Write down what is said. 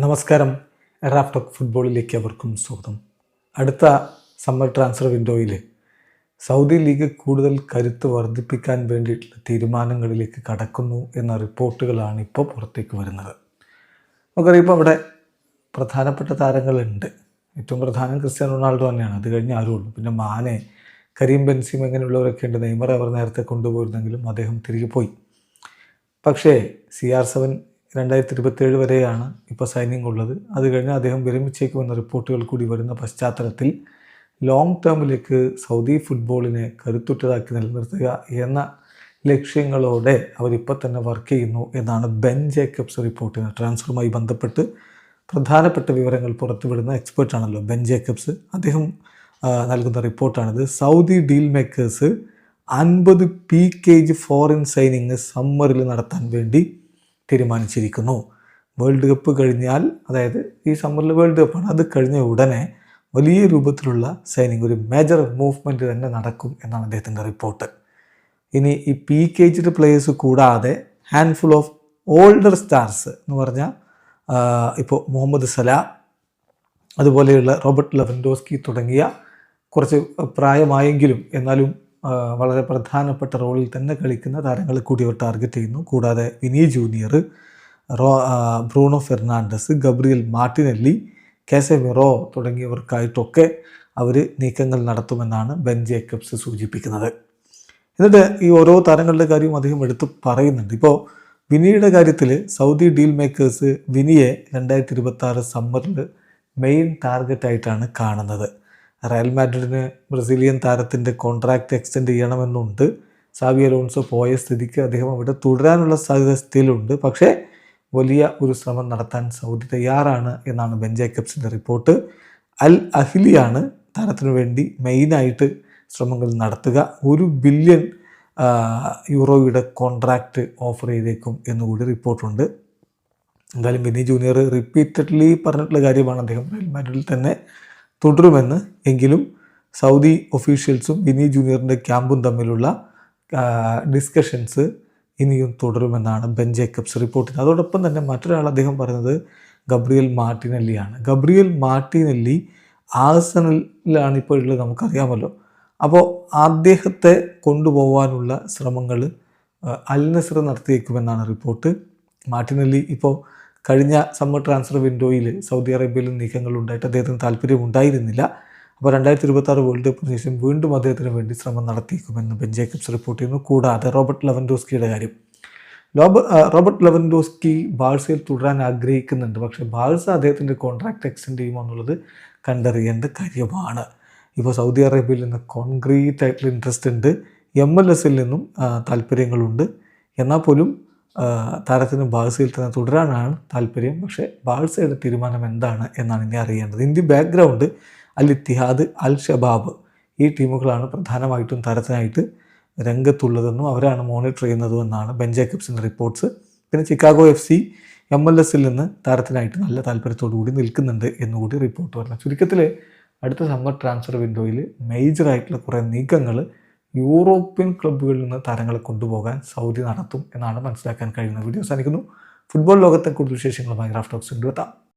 നമസ്കാരം. എറാഫ്ടോക്ക് ഫുട്ബോളിലേക്ക് അവർക്കും സ്വാഗതം. അടുത്ത സമ്മർ ട്രാൻസ്ഫർ വിൻഡോയിൽ സൗദി ലീഗ് കൂടുതൽ കരുത്ത് വർദ്ധിപ്പിക്കാൻ വേണ്ടിയിട്ടുള്ള തീരുമാനങ്ങളിലേക്ക് കടക്കുന്നു എന്ന റിപ്പോർട്ടുകളാണ് ഇപ്പോൾ പുറത്തേക്ക് വരുന്നത്. നമുക്കറിയാം ഇപ്പോൾ അവിടെ പ്രധാനപ്പെട്ട താരങ്ങളുണ്ട്. ഏറ്റവും പ്രധാനം ക്രിസ്ത്യാനോ റൊണാൾഡോ തന്നെയാണ്. അത് കഴിഞ്ഞ് ആരുള്ളൂ പിന്നെ മാനെ കരീം ബെൻസിം അങ്ങനെയുള്ളവരൊക്കെ ഉണ്ട്. നെയ്മർ അവർ നേരത്തെ കൊണ്ടുപോയിരുന്നെങ്കിലും അദ്ദേഹം തിരികെ പോയി. പക്ഷേ സി ആർ സെവൻ രണ്ടായിരത്തി ഇരുപത്തേഴ് വരെയാണ് ഇപ്പോൾ സൈനിങ് ഉള്ളത്. അത് കഴിഞ്ഞ് അദ്ദേഹം വിരമിച്ചേക്കുമെന്ന റിപ്പോർട്ടുകൾ കൂടി വരുന്ന പശ്ചാത്തലത്തിൽ ലോങ് ടേമിലേക്ക് സൗദി ഫുട്ബോളിനെ കരുത്തുറ്റതാക്കി നിലനിർത്തുക എന്ന ലക്ഷ്യങ്ങളോടെ അവരിപ്പോൾ തന്നെ വർക്ക് ചെയ്യുന്നു എന്നാണ് ബെൻ ജേക്കബ്സ് റിപ്പോർട്ടിന് ട്രാൻസ്ഫറുമായി ബന്ധപ്പെട്ട് പ്രധാനപ്പെട്ട വിവരങ്ങൾ പുറത്തുവിടുന്ന എക്സ്പേർട്ടാണല്ലോ ബെൻ ജേക്കബ്സ്. അദ്ദേഹം നൽകുന്ന റിപ്പോർട്ടാണിത്. സൗദി ഡീൽ മേക്കേഴ്സ് അൻപത് P K G foreign signing സമ്മറിൽ നടത്താൻ വേണ്ടി തീരുമാനിച്ചിരിക്കുന്നു. വേൾഡ് കപ്പ് കഴിഞ്ഞാൽ അതായത് ഈ സമ്മറിൽ വേൾഡ് കപ്പാണ് അത് കഴിഞ്ഞ ഉടനെ വലിയ രൂപത്തിലുള്ള സൈനിങ് ഒരു മേജർ മൂവ്മെന്റ് തന്നെ നടക്കും എന്നാണ് അദ്ദേഹത്തിന്റെ റിപ്പോർട്ട് ഇനി ഈ പി കെ ജിയുടെ പ്ലേയേഴ്സ് കൂടാതെ ഹാൻഡ്ഫുൾ ഓഫ് ഓൾഡർ സ്റ്റാർസ് എന്ന് പറഞ്ഞാൽ ഇപ്പോൾ മുഹമ്മദ് സലാ അതുപോലെയുള്ള റോബർട്ട് ലെവൻഡോസ്കി തുടങ്ങിയ കുറച്ച് പ്രായമായെങ്കിലും എന്നാലും വളരെ പ്രധാനപ്പെട്ട റോളിൽ തന്നെ കളിക്കുന്ന താരങ്ങളെ കൂടി അവർ ടാർഗറ്റ് ചെയ്യുന്നു. കൂടാതെ Vini junior raw Bruno Fernandes Gabriel Martinelli Casemiro തുടങ്ങിയവർക്കായിട്ടൊക്കെ അവർ നീക്കങ്ങൾ നടത്തുമെന്നാണ് ബെൻ ജേക്കബ്സ് സൂചിപ്പിക്കുന്നത്. എന്നിട്ട് ഈ ഓരോ താരങ്ങളുടെ കാര്യവും അദ്ദേഹം എടുത്ത് പറയുന്നുണ്ട്. ഇപ്പോൾ വിനിയുടെ കാര്യത്തിൽ സൗദി ഡീൽ മേക്കേഴ്സ് വിനിയെ രണ്ടായിരത്തി ഇരുപത്തി ആറ് സമ്മറിൽ മെയിൻ ടാർഗറ്റായിട്ടാണ് കാണുന്നത്. റയൽ മാഡ്രിഡിന് ബ്രസീലിയൻ താരത്തിന്റെ കോൺട്രാക്റ്റ് എക്സ്റ്റെൻഡ് ചെയ്യണമെന്നുണ്ട്. സാവി അലോൺസോ പോയ സ്ഥിതിക്ക് അദ്ദേഹം അവിടെ തുടരാനുള്ള സാധ്യത സ്ഥിതിയിലുണ്ട് പക്ഷേ വലിയ ഒരു ശ്രമം നടത്താൻ സൗദി തയ്യാറാണ് എന്നാണ് ബെൻ ജേക്കബ്സിന്റെ റിപ്പോർട്ട്. അൽ അഹിലിയാണ് താരത്തിനു വേണ്ടി മെയിനായിട്ട് ശ്രമങ്ങൾ നടത്തുക. ഒരു ബില്യൺ യൂറോയുടെ കോൺട്രാക്റ്റ് ഓഫർ ചെയ്തേക്കും എന്നുകൂടി റിപ്പോർട്ടുണ്ട്. എന്തായാലും ബിനി ജൂനിയർ റിപ്പീറ്റഡ്ലി പറഞ്ഞിട്ടുള്ള കാര്യമാണ് അദ്ദേഹം റയൽ മാഡ്രിഡിൽ തന്നെ തുടരുമെന്ന് എങ്കിലും സൗദി ഒഫീഷ്യൽസും വിനി ജൂനിയറിന്റെ ക്യാമ്പും തമ്മിലുള്ള ഡിസ്കഷൻസ് ഇനിയും തുടരുമെന്നാണ് ബെൻ ജേക്കബ്സ് റിപ്പോർട്ട് ചെയ്യുന്നത് അതോടൊപ്പം തന്നെ മറ്റൊരാൾ അദ്ദേഹം പറയുന്നത് ഗബ്രിയൽ മാർട്ടിനെല്ലിയാണ്. ഗബ്രിയൽ മാർട്ടിനെല്ലി ആസനലിലാണ് ഇപ്പോൾ ഉള്ളത് നമുക്കറിയാമല്ലോ. അപ്പോൾ അദ്ദേഹത്തെ കൊണ്ടുപോകാനുള്ള ശ്രമങ്ങൾ അൽ നസർ നടത്തിയേക്കുമെന്നാണ് റിപ്പോർട്ട്. മാർട്ടിനെല്ലി ഇപ്പോൾ കഴിഞ്ഞ സമ്മർ ട്രാൻസ്ഫർ വിൻഡോയിൽ സൗദി അറേബ്യയിൽ നീക്കങ്ങൾ ഉണ്ടായിട്ട് അദ്ദേഹത്തിന് താല്പര്യം ഉണ്ടായിരുന്നില്ല. അപ്പോൾ രണ്ടായിരത്തി ഇരുപത്തി വേൾഡ് കപ്പിന് ശേഷം വീണ്ടും അദ്ദേഹത്തിന് വേണ്ടി ശ്രമം നടത്തിയേക്കുമെന്ന് ബെൻ ജേക്കബ്സ് റിപ്പോർട്ട് ചെയ്യുന്നു. കൂടാതെ റോബർട്ട് ലെവൻഡോസ്കിയുടെ കാര്യം. ലോബ റോബർട്ട് ലെവൻഡോസ്കി ബാഴ്സയിൽ തുടരാൻ ആഗ്രഹിക്കുന്നുണ്ട്. പക്ഷേ ബാഴ്സ അദ്ദേഹത്തിന്റെ കോൺട്രാക്റ്റ് എക്സ്റ്റെൻഡ് ചെയ്യുമോ എന്നുള്ളത് കണ്ടറിയേണ്ട കാര്യമാണ്. ഇപ്പോൾ സൗദി അറേബ്യയിൽ നിന്ന് കോൺക്രീറ്റ് ആയിട്ടുള്ള ഇൻട്രസ്റ്റ് ഉണ്ട്. എം എൽ എസിൽ നിന്നും താല്പര്യങ്ങളുണ്ട്. എന്നാൽ പോലും താരത്തിന് ബാഴ്സയിൽ തന്നെ തുടരാനാണ് താല്പര്യം. പക്ഷേ ബാഴ്സയുടെ തീരുമാനം എന്താണ് എന്നാണ് ഇനി അറിയേണ്ടത്. India background Al Ittihad Al Shabab ഈ ടീമുകളാണ് പ്രധാനമായിട്ടും താരത്തിനായിട്ട് രംഗത്തുള്ളതെന്നും അവരാണ് മോണിറ്റർ ചെയ്യുന്നതും എന്നാണ് ബെൻ ജേക്കബ്സിന്റെ റിപ്പോർട്ട്സ് പിന്നെ Chicago F C M L എസിൽ നിന്ന് താരത്തിനായിട്ട് നല്ല താല്പര്യത്തോടു കൂടി നിൽക്കുന്നുണ്ട് എന്നുകൂടി റിപ്പോർട്ട് പറഞ്ഞു ചുരുക്കത്തിൽ അടുത്ത സമ്മർ ട്രാൻസ്ഫർ വിൻഡോയിൽ മേജറായിട്ടുള്ള കുറേ നീക്കങ്ങൾ യൂറോപ്യൻ ക്ലബ്ബുകളിൽ നിന്ന് താരങ്ങളെ കൊണ്ടുപോകാൻ സൗദി നടത്തും എന്നാണ് മനസ്സിലാക്കാൻ കഴിയുന്നത് വീഡിയോ സാധിക്കുന്നു ഫുട്ബോൾ ലോകത്തെ കൂടുതൽ വിശേഷങ്ങളുമായി ടോക്സ് കൊണ്ടുവെത്താം